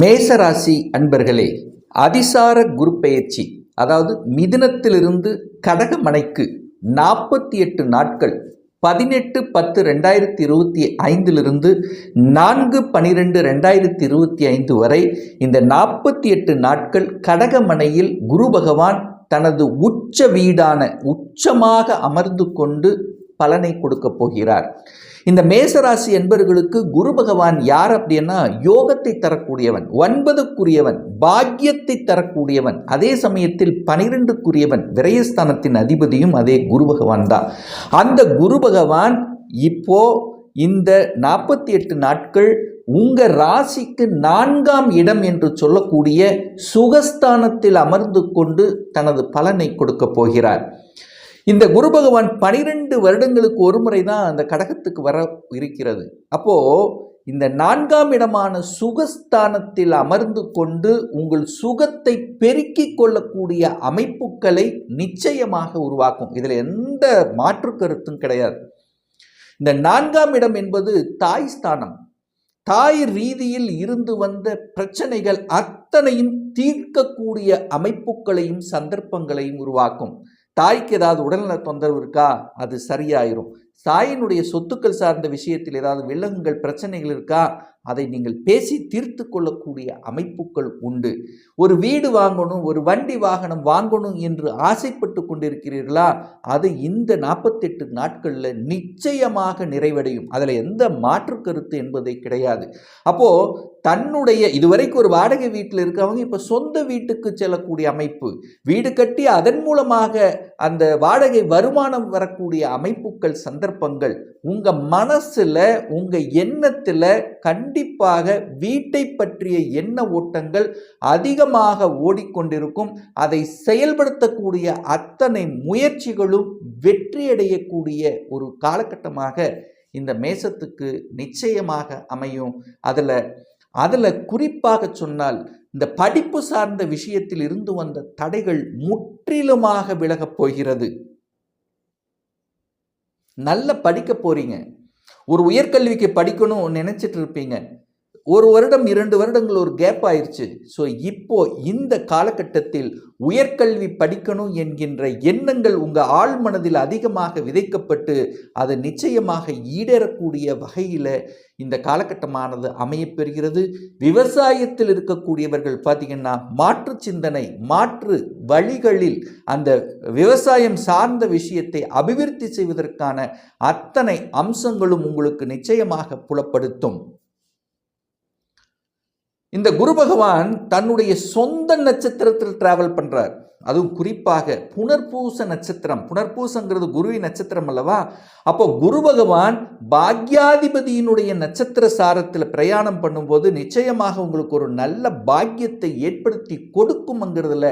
மேசராசி அன்பர்களே அதிசார குரு பெயர்ச்சி அதாவது மிதுனத்திலிருந்து கடகமனைக்கு நாற்பத்தி எட்டு நாட்கள் பதினெட்டு பத்து ரெண்டாயிரத்தி இருபத்தி ஐந்திலிருந்து நான்கு பனிரெண்டு ரெண்டாயிரத்தி இருபத்தி ஐந்து வரை இந்த நாற்பத்தி எட்டு நாட்கள் கடகமனையில் குரு பகவான் தனது உச்ச வீடான உச்சமாக அமர்ந்து கொண்டு பலனை கொடுக்கப் போகிறார். இந்த மேசராசி என்பவர்களுக்கு குரு பகவான் யார் அப்படின்னா யோகத்தை தரக்கூடியவன் ஒன்பதுக்குரியவன் பாக்கியத்தை தரக்கூடியவன் அதே சமயத்தில் பனிரெண்டுக்குரியவன் விரயஸ்தானத்தின் அதிபதியும் அதே குரு பகவான் தான். அந்த குரு பகவான் இப்போ இந்த நாற்பத்தி எட்டு நாட்கள் உங்கள் ராசிக்கு நான்காம் இடம் என்று சொல்லக்கூடிய சுகஸ்தானத்தில் அமர்ந்து கொண்டு தனது பலனை கொடுக்க போகிறார். இந்த குரு பகவான் பனிரெண்டு வருடங்களுக்கு ஒரு முறை தான் அந்த கடகத்துக்கு வர இருக்கிறது. அப்போ இந்த நான்காம் இடமான சுகஸ்தானத்தில் அமர்ந்து கொண்டு உங்கள் சுகத்தை பெருக்கிக் கொள்ளக்கூடிய அமைப்புகளை நிச்சயமாக உருவாக்கும். இதில் எந்த மாற்று கருத்தும் கிடையாது. இந்த நான்காம் இடம் என்பது தாய் ஸ்தானம். தாய் ரீதியில் இருந்து வந்த பிரச்சனைகள் அத்தனையும் தீர்க்கக்கூடிய அமைப்புகளையும் சந்தர்ப்பங்களையும் உருவாக்கும். தாய்க்கு ஏதாவது உடல்நல தொந்தரவு இருக்கா? அது சரியாயிரும். தாயினுடைய சொத்துக்கள் சார்ந்த விஷயத்தில் ஏதாவது வில்லங்கங்கள் பிரச்சனைகள் இருக்கா? அதை நீங்கள் பேசி தீர்த்து கொள்ளக்கூடிய அமைப்புகள் உண்டு. ஒரு வீடு வாங்கணும் ஒரு வண்டி வாகனம் வாங்கணும் என்று ஆசைப்பட்டு கொண்டிருக்கிறீர்களா? அது இந்த நாற்பத்தெட்டு நாட்களில் நிச்சயமாக நிறைவடையும். அதில் எந்த மாற்று கருத்து என்பதே கிடையாது. அப்போது தன்னுடைய இதுவரைக்கும் ஒரு வாடகை வீட்டில் இருக்கவங்க இப்போ சொந்த வீட்டுக்கு செல்லக்கூடிய அமைப்பு. வீடு கட்டி அதன் மூலமாக அந்த வாடகை வருமானம் வரக்கூடிய அமைப்புகள் சந்தர்ப்பங்கள் உங்கள் மனசில் உங்கள் எண்ணத்தில் கண்டிப்பாக வீட்டை பற்றிய எண்ண ஓட்டங்கள் அதிகமாக ஓடிக்கொண்டிருக்கும். அதை செயல்படுத்தக்கூடிய அத்தனை முயற்சிகளும் வெற்றியடையக்கூடிய ஒரு காலகட்டமாக இந்த மேசத்துக்கு நிச்சயமாக அமையும். அதில் அதில் குறிப்பாக சொன்னால் இந்த படிப்பு சார்ந்த விஷயத்தில் இருந்து வந்த தடைகள் முற்றிலுமாக விலகப் போகிறது. நல்ல படிக்க போகிறீங்க ஒரு உயர்கல்விக்கு படிக்கணும் நினச்சிட்டு இருப்பீங்க. ஒரு வருடம் இரண்டு வருடங்கள் ஒரு கேப் ஆயிடுச்சு ஸோ இப்போ இந்த காலகட்டத்தில் உயர்கல்வி படிக்கணும் என்கின்ற எண்ணங்கள் உங்கள் ஆள் மனதில் அதிகமாக விதைக்கப்பட்டு அது நிச்சயமாக ஈடேறக்கூடிய வகையில் இந்த காலகட்டமானது அமையப்பெறுகிறது விவசாயத்தில் இருக்கக்கூடியவர்கள் பார்த்திங்கன்னா மாற்று சிந்தனை மாற்று வழிகளில் அந்த விவசாயம் சார்ந்த விஷயத்தை அபிவிருத்தி செய்வதற்கான அத்தனை அம்சங்களும் உங்களுக்கு நிச்சயமாக புலப்படுத்தும். இந்த குரு பகவான் தன்னுடைய சொந்த நட்சத்திரத்தில் டிராவல் பண்ணுறார் அதுவும் குறிப்பாக புனர்பூச நட்சத்திரம். புனர்பூசங்கிறது குருவி நட்சத்திரம் அல்லவா? அப்போ குரு பகவான் பாக்யாதிபதியினுடைய நட்சத்திர சாரத்தில் பிரயாணம் பண்ணும்போது நிச்சயமாக உங்களுக்கு ஒரு நல்ல பாக்கியத்தை ஏற்படுத்தி கொடுக்கும்ங்கிறதுல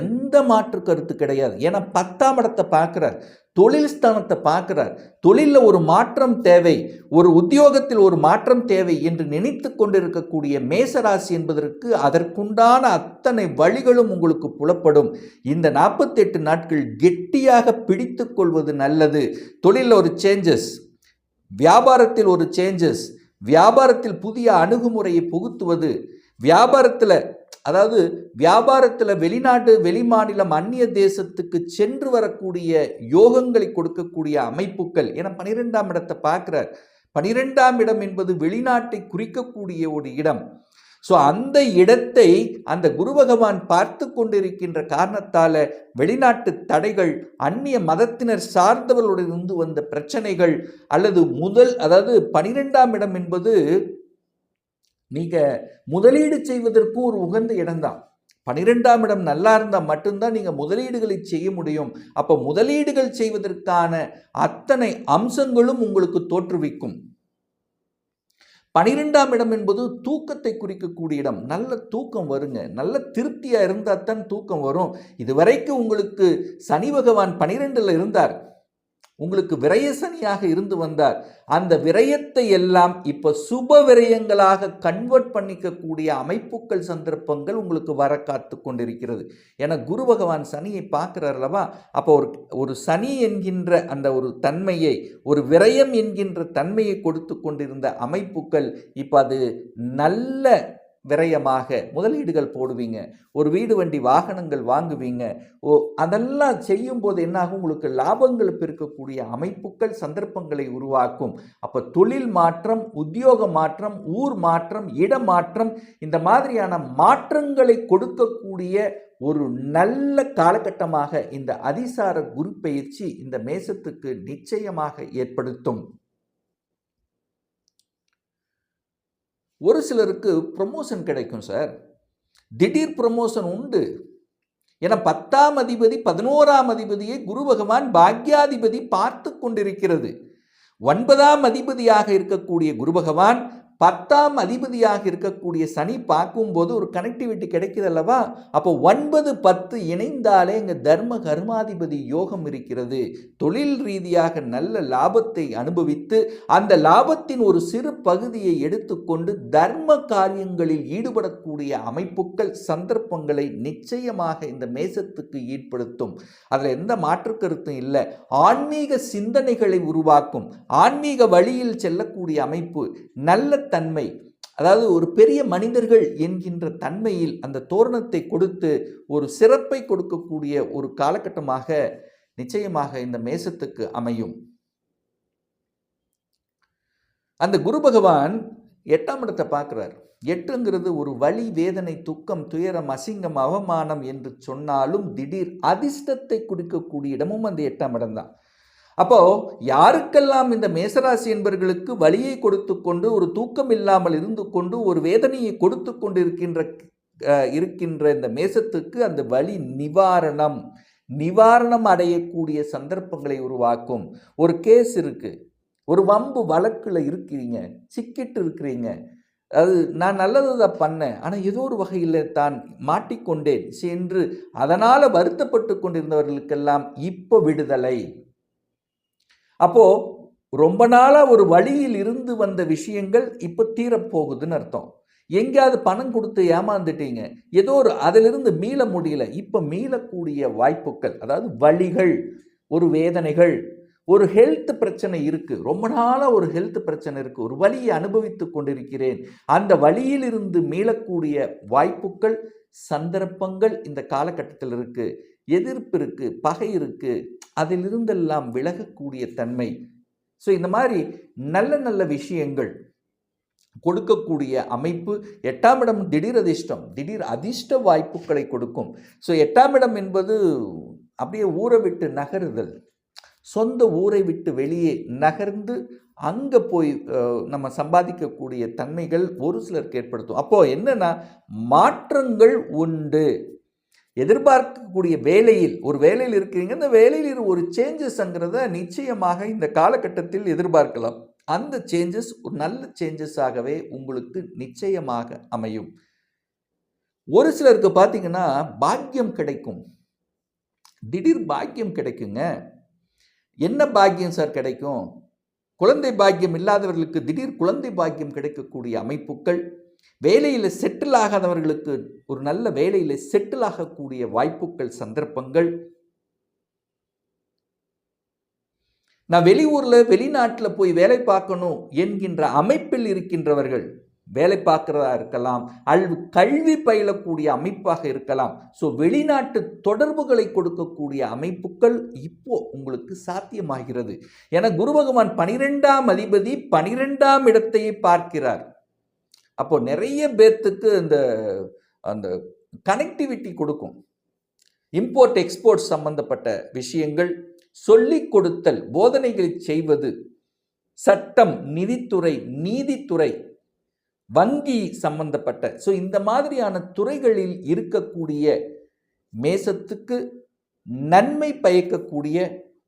எந்த மாற்று கருத்து கிடையாது. ஏன்னா பத்தாம் இடத்தை பார்க்குறார். தொழில் ஸ்தானத்தை பார்க்குறார். தொழிலில் ஒரு மாற்றம் தேவை. ஒரு உத்தியோகத்தில் ஒரு மாற்றம் தேவை என்று நினைத்து கொண்டிருக்கக்கூடிய மேசராசி என்பதற்கு அதற்குண்டான அத்தனை வழிகளும் உங்களுக்கு புலப்படும். இந்த நாற்பத்தெட்டு நாட்கள் கெட்டியாக பிடித்து கொள்வது நல்லது. தொழிலில் ஒரு சேஞ்சஸ் வியாபாரத்தில் ஒரு சேஞ்சஸ் வியாபாரத்தில் புதிய அணுகுமுறையை புகுத்துவது. வியாபாரத்தில் அதாவது வியாபாரத்தில் வெளிநாடு வெளிமாநிலம் அந்நிய தேசத்துக்கு சென்று வரக்கூடிய யோகங்களை கொடுக்கக்கூடிய அமைப்புகள். என பனிரெண்டாம் இடத்தை பார்க்குறார். பனிரெண்டாம் இடம் என்பது வெளிநாட்டை குறிக்கக்கூடிய ஒரு இடம். ஸோ அந்த இடத்தை அந்த குரு பகவான் பார்த்து கொண்டிருக்கின்ற காரணத்தால் வெளிநாட்டு தடைகள் அந்நிய மதத்தினர் சார்ந்தவர்களிருந்து வந்த பிரச்சனைகள் அல்லது முதல் அதாவது பனிரெண்டாம் இடம் என்பது நீங்கள் முதலீடு செய்வதற்கு ஒரு உகந்த இடம்தான். பனிரெண்டாம் இடம் நல்லா இருந்தால் மட்டும்தான் நீங்கள் முதலீடுகளை செய்ய முடியும். அப்போ முதலீடுகள் செய்வதற்கான அத்தனை அம்சங்களும் உங்களுக்கு தோற்றுவிக்கும். பனிரெண்டாம் இடம் என்பது தூக்கத்தை குறிக்கக்கூடிய இடம். நல்ல தூக்கம் வருங்க. நல்ல திருப்தியாக இருந்தால் தான் தூக்கம் வரும். இதுவரைக்கும் உங்களுக்கு சனி பகவான் பனிரெண்டில் இருந்தார். உங்களுக்கு விரய சனியாக இருந்து வந்தார். அந்த விரயத்தை எல்லாம் இப்போ சுப விரயங்களாக கன்வெர்ட் பண்ணிக்கக்கூடிய அமைப்புகள் சந்தர்ப்பங்கள் உங்களுக்கு வர காத்து கொண்டிருக்கிறது. ஏன்னா குரு பகவான் சனியை பார்க்குறார் அல்லவா? அப்போ ஒரு ஒரு சனி என்கின்ற அந்த ஒரு தன்மையை ஒரு விரயம் என்கின்ற தன்மையை கொடுத்து கொண்டிருந்த அமைப்புகள் இப்போ அது நல்ல விரயமாக முதலீடுகள் போடுவீங்க. ஒரு வீடு வண்டி வாகனங்கள் வாங்குவீங்க. ஓ அதெல்லாம் செய்யும்போது என்னாகும்? உங்களுக்கு லாபங்கள் பெருக்கக்கூடிய அமைப்புகள் சந்தர்ப்பங்களை உருவாக்கும். அப்போ தொழில் மாற்றம் உத்தியோக மாற்றம் ஊர் மாற்றம் இட மாற்றம் இந்த மாதிரியான மாற்றங்களை கொடுக்கக்கூடிய ஒரு நல்ல காலகட்டமாக இந்த அதிசார குரு பயிற்சி இந்த மேசத்துக்கு நிச்சயமாக ஏற்படுத்தும். ஒரு சிலருக்கு ப்ரொமோஷன் கிடைக்கும் சார் திடீர் ப்ரொமோஷன் உண்டு. ஏன்னா பத்தாம் அதிபதி பதினோராம் அதிபதியை குரு பகவான் பாக்யாதிபதி பார்த்து கொண்டிருக்கிறது. ஒன்பதாம் அதிபதியாக இருக்கக்கூடிய குரு பகவான் பத்தாம் அதிபதியாக இருக்கக்கூடிய சனி பார்க்கும்போது ஒரு கனெக்டிவிட்டி கிடைக்குது அல்லவா? அப்போ ஒன்பது பத்து இணைந்தாலே இங்கே தர்ம கர்மாதிபதி யோகம் இருக்கிறது. தொழில் ரீதியாக நல்ல லாபத்தை அனுபவித்து அந்த லாபத்தின் ஒரு சிறு பகுதியை எடுத்துக்கொண்டு தர்ம காரியங்களில் ஈடுபடக்கூடிய அமைப்புகள் சந்தர்ப்பங்களை நிச்சயமாக இந்த மேசத்துக்கு ஈடுபடுத்தும். அதில் எந்த மாற்று கருத்தும் இல்லை. ஆன்மீக சிந்தனைகளை உருவாக்கும். ஆன்மீக வழியில் செல்ல இருக்கக்கூடிய அமைப்பு நல்ல தன்மை அதாவது ஒரு பெரிய மனிதர்கள் என்கின்ற தன்மையில் அந்த தோரணத்தை கொடுத்து ஒரு சிறப்பை கொடுக்கக்கூடிய ஒரு காலகட்டமாக நிச்சயமாக இந்த மேசத்துக்கு அமையும். அந்த குரு பகவான் எட்டாம் இடத்தை பார்க்குறார். எட்டுங்கிறது ஒரு வழி வேதனை துக்கம் துயரம் அசிங்கம் அவமானம் என்று சொன்னாலும் திடீர் அதிர்ஷ்டத்தை கொடுக்கக்கூடிய இடமும் அந்த எட்டாம் இடம்தான் அப்போ யாருக்கெல்லாம் இந்த மேசராசி என்பவர்களுக்கு வலியை கொடுத்து கொண்டு ஒரு தூக்கம் இல்லாமல் இருந்து கொண்டு ஒரு வேதனையை கொடுத்து கொண்டு இருக்கின்ற இருக்கின்ற இந்த மேசத்துக்கு அந்த வழி நிவாரணம். நிவாரணம் அடையக்கூடிய சந்தர்ப்பங்களை உருவாக்கும். ஒரு கேஸ் இருக்கு. ஒரு வம்பு வழக்கில் இருக்கிறீங்க. சிக்கிட்டு இருக்கிறீங்க. அது நான் நல்லது தான் பண்ணேன். ஆனால் ஏதோ ஒரு வகையில் தான் மாட்டிக்கொண்டேன். சென்று அதனால் வருத்தப்பட்டு கொண்டிருந்தவர்களுக்கெல்லாம் இப்போ விடுதலை. அப்போது ரொம்ப நாளாக ஒரு வழியில் இருந்து வந்த விஷயங்கள் இப்போ தீரப்போகுதுன்னு அர்த்தம். எங்கேயாவது பணம் கொடுத்து ஏமாந்துட்டீங்க. ஏதோ ஒரு அதிலிருந்து மீள முடியல. இப்போ மீளக்கூடிய வாய்ப்புகள் அதாவது வழிகள் ஒரு வேதனைகள் ஒரு ஹெல்த் பிரச்சனை இருக்குது ரொம்ப நாளாக ஒரு ஹெல்த் பிரச்சனை இருக்குது ஒரு வழியை அனுபவித்து கொண்டிருக்கிறேன். அந்த வழியிலிருந்து மீளக்கூடிய வாய்ப்புகள் சந்தர்ப்பங்கள் இந்த காலகட்டத்தில் இருக்குது எதிர்ப்பு இருக்குது பகை இருக்குது அதிலிருந்தெல்லாம் விலகக்கூடிய தன்மை. ஸோ இந்த மாதிரி நல்ல நல்ல விஷயங்கள் கொடுக்கக்கூடிய அமைப்பு எட்டாம் இடம் திடீர் அதிர்ஷ்டம் திடீர் அதிர்ஷ்ட வாய்ப்புகளை கொடுக்கும். ஸோ எட்டாம் இடம் என்பது அப்படியே ஊரை விட்டு நகருதல். சொந்த ஊரை விட்டு வெளியே நகர்ந்து அங்கே போய் நம்ம சம்பாதிக்கக்கூடிய தன்மைகள் ஒரு சிலருக்கு ஏற்படுத்தும். அப்போது என்னென்னா மாற்றங்கள் உண்டு. எதிர்பார்க்கக்கூடிய வேலையில் ஒரு வேலையில் இருக்கிறீங்க இந்த வேலையில் ஒரு சேஞ்சஸ்ங்கிறத நிச்சயமாக இந்த காலகட்டத்தில் எதிர்பார்க்கலாம். அந்த சேஞ்சஸ் ஒரு நல்ல சேஞ்சஸாகவே உங்களுக்கு நிச்சயமாக அமையும். ஒரு சிலருக்கு பார்த்தீங்கன்னா பாக்கியம் கிடைக்கும். திடீர் பாக்கியம் கிடைக்குங்க. என்ன பாக்கியம் சார் கிடைக்கும்? குழந்தை பாக்கியம் இல்லாதவர்களுக்கு திடீர் குழந்தை பாக்கியம் கிடைக்கக்கூடிய அமைப்புகள் வேலையில் செட்டில் ஆகாதவர்களுக்கு ஒரு நல்ல வேலையில் செட்டில் ஆகக்கூடிய வாய்ப்புகள் சந்தர்ப்பங்கள். நான் வெளியூரில் வெளிநாட்டில் போய் வேலை பார்க்கணும் என்கின்ற அமைப்பில் இருக்கின்றவர்கள் வேலை பார்க்கிறதா இருக்கலாம் அல்லது கல்வி பயிலக்கூடிய அமைப்பாக இருக்கலாம். ஸோ வெளிநாட்டு தொடர்புகளை கொடுக்கக்கூடிய அமைப்புகள் இப்போ உங்களுக்கு சாத்தியமாகிறது. என குரு பகவான் பனிரெண்டாம் அதிபதி பனிரெண்டாம் இடத்தையே பார்க்கிறார். அப்போது நிறைய பேர்த்துக்கு அந்த அந்த கனெக்டிவிட்டி கொடுக்கும். இம்போர்ட் எக்ஸ்போர்ட் சம்பந்தப்பட்ட விஷயங்கள் சொல்லிக் கொடுத்தல் போதனைகளை செய்வது சட்டம் நிதித்துறை நீதித்துறை வங்கி சம்பந்தப்பட்ட ஸோ இந்த மாதிரியான துறைகளில் இருக்கக்கூடிய மேசத்துக்கு நன்மை பயக்கக்கூடிய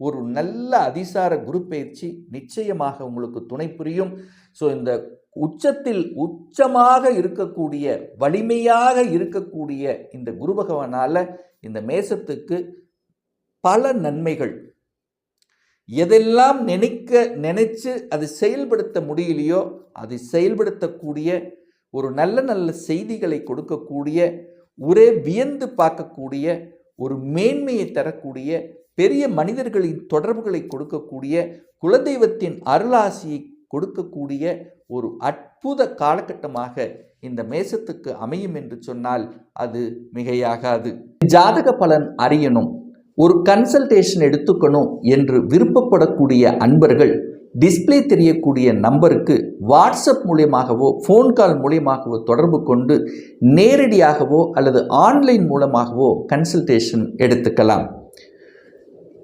ஒரு நல்ல அதிசார குரு பயிற்சி நிச்சயமாக உங்களுக்கு துணை புரியும். ஸோ இந்த உச்சத்தில் உச்சமாக இருக்கக்கூடிய வலிமையாக இருக்கக்கூடிய இந்த குரு பகவானால் இந்த மேசத்துக்கு பல நன்மைகள். எதெல்லாம் நினைக்க நினைச்சு அது செயல்படுத்த முடியலையோ அதை செயல்படுத்தக்கூடிய ஒரு நல்ல நல்ல செய்திகளை கொடுக்கக்கூடிய ஒரே வியந்து பார்க்கக்கூடிய ஒரு மேன்மையை தரக்கூடிய பெரிய மனிதர்களின் தொடர்புகளை கொடுக்கக்கூடிய குலதெய்வத்தின் அருளாசியை கொடுக்கக்கூடிய ஒரு அற்புத காலகட்டமாக இந்த மேசத்துக்கு அமையும் என்று சொன்னால் அது மிகையாகாது. ஜாதக பலன் அறியணும். ஒரு கன்சல்டேஷன் எடுத்துக்கணும் என்று விருப்பப்படக்கூடிய அன்பர்கள் டிஸ்ப்ளே தெரியக்கூடிய நம்பருக்கு வாட்ஸ்அப் மூலியமாகவோ ஃபோன் கால் மூலியமாகவோ தொடர்பு கொண்டு நேரடியாகவோ அல்லது ஆன்லைன் மூலமாகவோ கன்சல்டேஷன் எடுத்துக்கலாம்.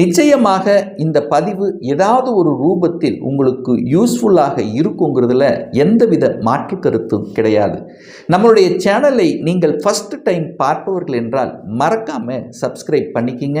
நிச்சயமாக இந்த பதிவு ஏதாவது ஒரு ரூபத்தில் உங்களுக்கு யூஸ்ஃபுல்லாக இருக்குங்கிறதுல எந்தவித மாற்று கருத்தும் கிடையாது. நம்மளுடைய சேனலை நீங்கள் ஃபஸ்ட் டைம் பார்ப்பவர்கள் என்றால் மறக்காமல் சப்ஸ்கிரைப் பண்ணிக்கிங்க.